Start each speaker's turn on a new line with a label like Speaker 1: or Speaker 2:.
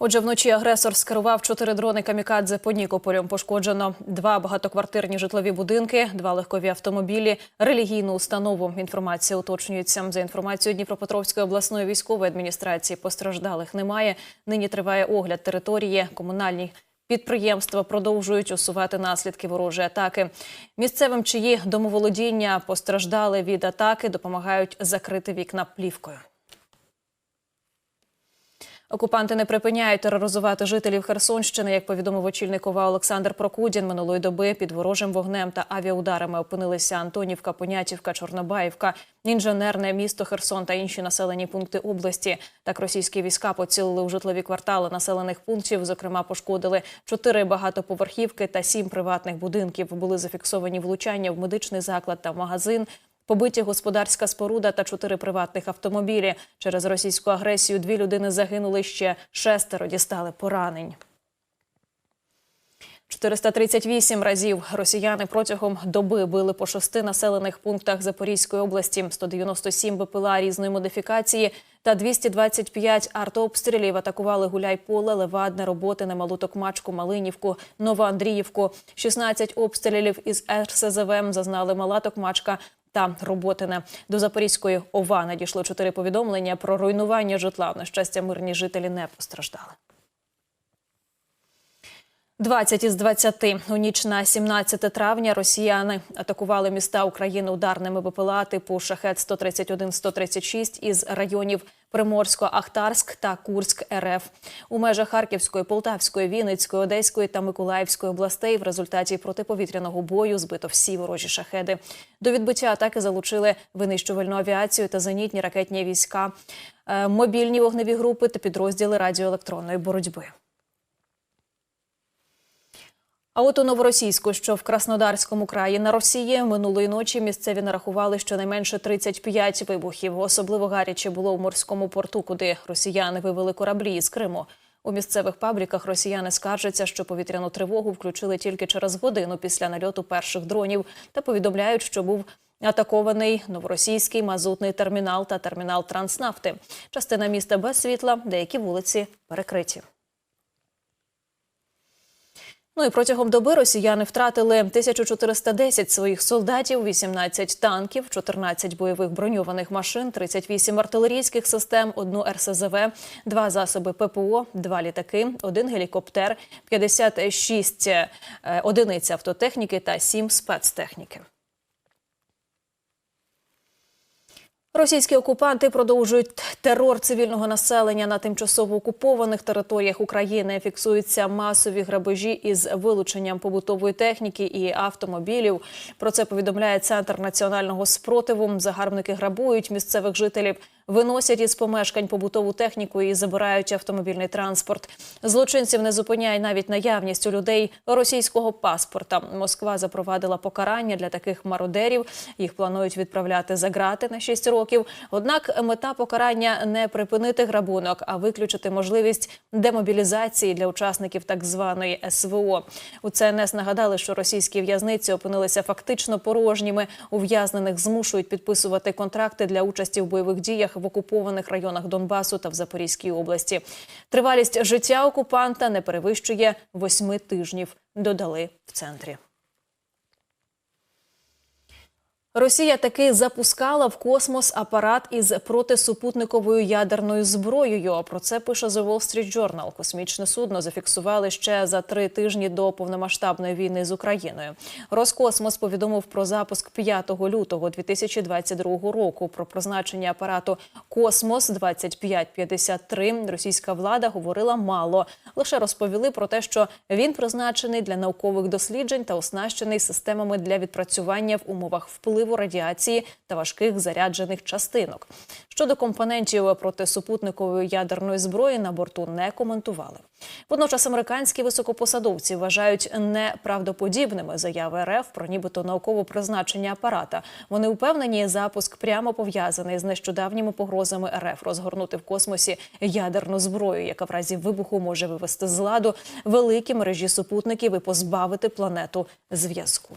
Speaker 1: Отже, вночі агресор скерував чотири дрони камікадзе по Нікополю. Пошкоджено два багатоквартирні житлові будинки, два легкові автомобілі, релігійну установу. Інформація уточнюється за інформацією Дніпропетровської обласної військової адміністрації. Постраждалих немає. Нині триває огляд території. Комунальні підприємства продовжують усувати наслідки ворожої атаки. Місцевим, чиї домоволодіння постраждали від атаки, допомагають закрити вікна плівкою. Окупанти не припиняють тероризувати жителів Херсонщини. Як повідомив очільник ОВА Олександр Прокудін, минулої доби під ворожим вогнем та авіаударами опинилися Антонівка, Понятівка, Чорнобаївка, інженерне місто Херсон та інші населені пункти області. Так російські війська поцілили у житлові квартали населених пунктів. Зокрема, пошкодили чотири багатоповерхівки та сім приватних будинків. Були зафіксовані влучання в медичний заклад та в магазин. Побиті господарська споруда та чотири приватних автомобілі. Через російську агресію дві людини загинули, ще шестеро дістали поранень. 438 разів росіяни протягом доби били по шести населених пунктах Запорізької області, 197 БПЛА різної модифікації та 225 артобстрілів атакували Гуляйполе, Левадне, Роботине, Малу Токмачку, Малинівку, Новоандріївку. 16 обстрілів із РСЗВ зазнали Мала Токмачка, та Роботине. До Запорізької ОВА надійшло чотири повідомлення про руйнування житла. На щастя, мирні жителі не постраждали. 20 із 20 у ніч на 17 травня росіяни атакували міста України ударними БПЛА типу шахет 131 136 із районів Приморсько, Ахтарськ та Курськ РФ у межах Харківської, Полтавської, Вінницької, Одеської та Миколаївської областей. В результаті протиповітряного бою збито всі ворожі шахеди. До відбиття атаки залучили винищувальну авіацію та зенітні ракетні війська, е, мобільні вогневі групи та підрозділи радіоелектронної боротьби. А от у новоросійську, що в Краснодарському краї на Росії минулої ночі місцеві нарахували щонайменше 35 вибухів. Особливо гаряче було у морському порту, куди росіяни вивели кораблі із Криму. У місцевих пабліках росіяни скаржаться, що повітряну тривогу включили тільки через годину після нальоту перших дронів та повідомляють, що був атакований новоросійський мазутний термінал та термінал транснафти. Частина міста без світла, деякі вулиці перекриті. Ну і протягом доби росіяни втратили 1410 своїх солдатів, 18 танків, 14 бойових броньованих машин, 38 артилерійських систем, одну РСЗВ, два засоби ППО, два літаки, один гелікоптер, 56 е, одиниць автотехніки та 7 спецтехніки. Російські окупанти продовжують терор цивільного населення на тимчасово окупованих територіях України. Фіксуються масові грабежі із вилученням побутової техніки і автомобілів. Про це повідомляє центр національного спротиву. Загарбники грабують місцевих жителів, виносять із помешкань побутову техніку і забирають автомобільний транспорт. Злочинців не зупиняє навіть наявність у людей російського паспорта. Москва запровадила покарання для таких мародерів. Їх планують відправляти за грати на 6 років. Однак мета покарання не припинити грабунок, а виключити можливість демобілізації для учасників так званої СВО. У ЦНС нагадали, що російські в'язниці опинилися фактично порожніми. Ув'язнених змушують підписувати контракти для участі в бойових діях в окупованих районах Донбасу та в Запорізькій області. Тривалість життя окупанта не перевищує восьми тижнів. Додали в центрі. Росія таки запускала в космос апарат із протисупутниковою ядерною зброєю. Про це пише The Wall Street Journal. Космічне судно зафіксували ще за три тижні до повномасштабної війни з Україною. Роскосмос повідомив про запуск 5 лютого 2022 року. Про призначення апарату Космос 2553 російська влада говорила мало. Лише розповіли про те, що він призначений для наукових досліджень та оснащений системами для відпрацювання в умовах впливу радіації та важких заряджених частинок. Щодо компонентів протисупутникової ядерної зброї на борту не коментували. Водночас американські високопосадовці вважають неправдоподібними заяви РФ про нібито наукове призначення апарата. Вони впевнені, запуск прямо пов'язаний з нещодавніми погрозами РФ розгорнути в космосі ядерну зброю, яка в разі вибуху може вивести з ладу великі мережі супутників і позбавити планету зв'язку.